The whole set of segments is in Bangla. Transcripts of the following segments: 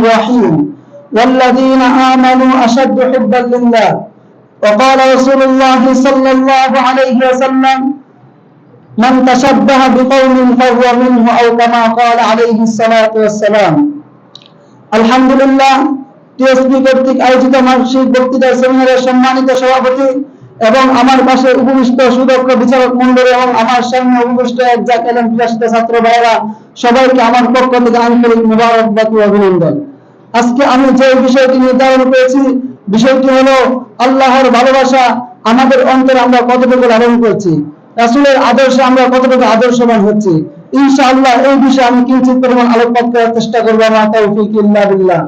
الرحيم والذين آمنوا أشد حبا لله وقال رسول الله صلى الله عليه وسلم من تشبه بقوم فهو منه أو كما قال عليه الصلاة والسلام الحمد لله টিএসপি কর্তৃক আয়োজিত মানসিক বক্তৃতা সেমিনারের সম্মানিত সভাপতি এবং আমার পাশে উপবিষ্ট সুদক্ষ বিচারক মন্ডলী এবং আমার সামনে উপবিষ্ট এক জাক এলেন প্রকাশিত ছাত্র ভাইয়েরা সবাইকে আমার পক্ষ থেকে আন্তরিক মুবারকবাদ ও অভিনন্দন আজকে আমি যে বিষয়টি নির্ধারণ করেছি, বিষয়টি হলো আল্লাহর ভালোবাসা আমাদের অন্তরে আমরা কতটুকু লালন করছি, রাসূলের আদর্শে আমরা কতটুকু আদর্শবান হচ্ছি। ইনশাআল্লাহ এই বিষয়ে আমি কিঞ্চিত পরিমাণ আলোকপাত করার চেষ্টা করব, আমার তৌফিক ইল্লা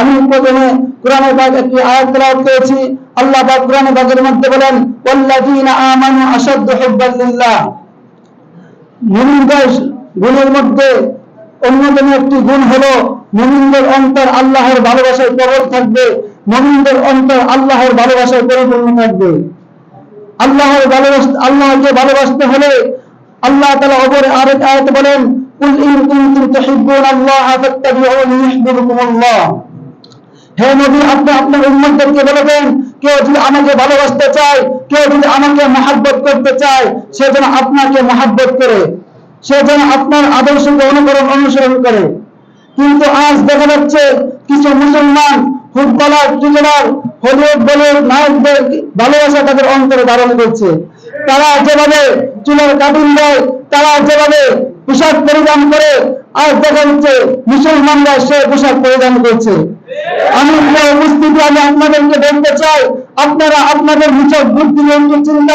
আমি প্রথমে কোরআনে পাক একটি আয়াত তেলাওয়াত করেছি, আল্লাহ পাক কোরআনে পাকের মধ্যে বলেন, ওয়াল্লাযীনা আমানু আশাদ্দু হুব্বান মুমিনদের গুণের মধ্যে অন্যতম একটি গুণ হলো মুমিনদের অন্তর আল্লাহর ভালোবাসায় প্রবল থাকবে, মুমিনদের অন্তর আল্লাহর ভালোবাসায় পরিপূর্ণ থাকবে। আল্লাহর ভালোবাসতে, আল্লাহকে ভালোবাসতে হলে আল্লাহ তাআলা অপরে আরেক আয়াত বলেন, কুল ইন কুনতুম তুহিব্বুন আল্লাহ ফাত্তাবিউনি ইউহিব্বুকুমুল্লাহ হে নবী, আপনি আপনার উম্মতদেরকে বলবেন কেউ যদি আমাকে ভালোবাসতে চায়, কেউ যদি আমাকে মহাব্বত করতে চায়, সে যেন আপনাকে মহাব্বত করে। সে যেন আপনার আদর্শকে অনুকরণ অনুসরণ করে। কিন্তু আজ দেখা যাচ্ছে কিছু মুসলমান ফুটবলার, ক্রিকেটার, হলিউড বলিউড নায়কদের ভালোবাসা তাদের অন্তরে ধারণ করছে। তারা যেভাবে চুলের কাটিং দেয়, তারা যেভাবে পোশাক পরিধান করে, আজ দেখা যাচ্ছে মুসলমানরা সে পোশাক পরিধান করছে। উপস্থিতি, আমি আপনাদেরকে বলতে চাই, আপনারা আপনাদের নিচক বুদ্ধি চিন্তা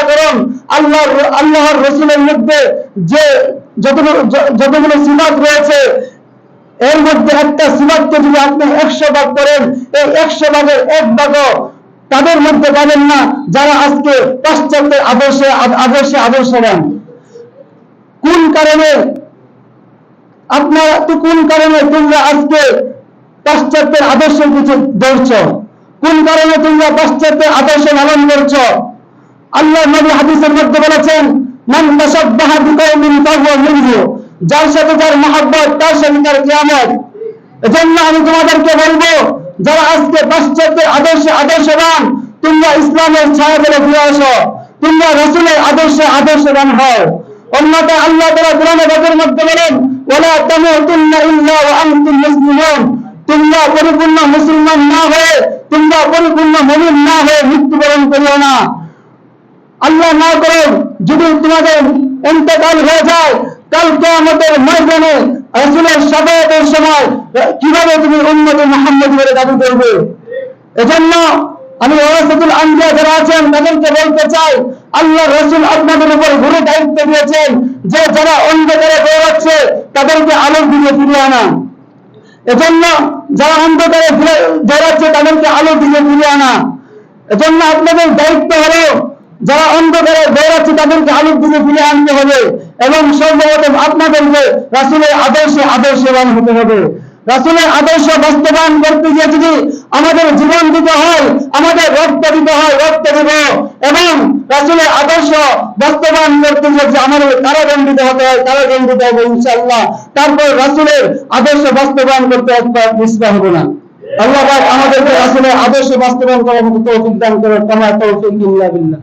আল্লাহ আল্লাহর রসুলের মধ্যে যে যতগুলো রয়েছে, এর মধ্যে একটা যদি আপনি একশো ভাগ করেন, এই একশো ভাগের এক তাদের মধ্যে পাবেন না, যারা আজকে পাশ্চাত্যের আদর্শে আদ- আদর্শে আদর্শবান। কোন কারণে? আপনারা তো কোন কারণে তোমরা আজকে পাশ্চাত্যের আদর্শের কিছু ধরছ? কোন কারণে তোমরা পাশ্চাত্যের আদর্শ লালন করছ? আল্লাহ নবী হাদিসের মধ্যে বলেছেন, মান তাসাব্বাহা বিকওমিন ফাহুয়া মিনহু যার সাথে যার মহব্বত, তার সাথে তার কিয়ামত। এজন্য আমি তোমাদেরকে বলব, যারা আজকে পাশ্চাত্যের আদর্শে আদর্শবান, তোমরা ইসলামের ছায়া বলে ফিরে আসো। তোমরা রসুলের আদর্শে আদর্শবান হও। অন্যটা আল্লাহ তাআলা কোরআনে বাকের মধ্যে বলেন, ওয়ালা তামুতুন্না ইল্লা ওয়া আনতুম মুসলিমুন। তোমরা পরিপূর্ণ মুসলমান না হয়ে, তোমরা পরিপূর্ণ মুমিন না হয়ে মৃত্যুবরণ করিও না। আল্লাহ না করুন, যদি তোমাদের অন্তকাল হয়ে যায়, কাল কেয়ামতের ময়দানে রাসূলের শাফায়াতের সময় কীভাবে তুমি উম্মতে মুহাম্মদ বলে দাবি করবে? এজন্য আমি ওয়ারাসাতুল আনবিয়া যারা আছেন, তাদেরকে বলতে চাই, আল্লাহ রাসূল আপনাদের উপর গুরু দায়িত্ব দিয়েছেন যে যারা অন্ধকারে দৌড়াচ্ছে তাদেরকে আলোর দিকে ফিরিয়ে আনা এজন্য যারা অন্ধকারে ফিরে দৌড়াচ্ছে তাদেরকে আলো দিয়ে ফিরে আনা। এজন্য আপনাদের দায়িত্ব হলো যারা অন্ধকারে দৌড়াচ্ছে তাদেরকে আলোর দিকে ফিরে আনতে হবে এবং সর্বপ্রথম আপনাদেরকে রাসুলের আদর্শে আদর্শবান হতে হবে। রাসূলের আদর্শ বাস্তবায়ন করতে গিয়ে যদি আমাদের জীবন দিতে হয়, আমাদের রক্ত দিতে হয়, রক্ত দেব এবং রাসূলের আদর্শ বাস্তবায়ন করতে গিয়ে যে আমাদের কারাদণ্ডিত হতে হয় কারাদণ্ডিত হবে ইনশাআল্লাহ। তারপর রাসূলের আদর্শ বাস্তবায়ন করতে পিছপা হবে না। আল্লাহ আমাদেরকে রাসূলের আদর্শ বাস্তবায়ন করার মতো তৌফিক দান করার কামা তৌফিক ইল্লা বিল্লাহ।